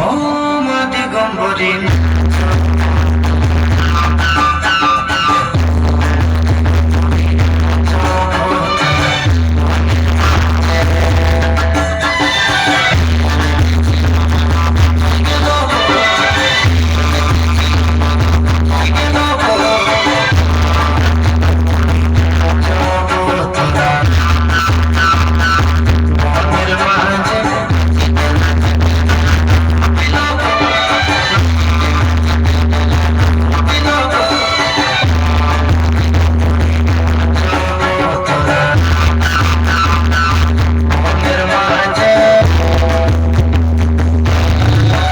ও মা দিগম্বরী।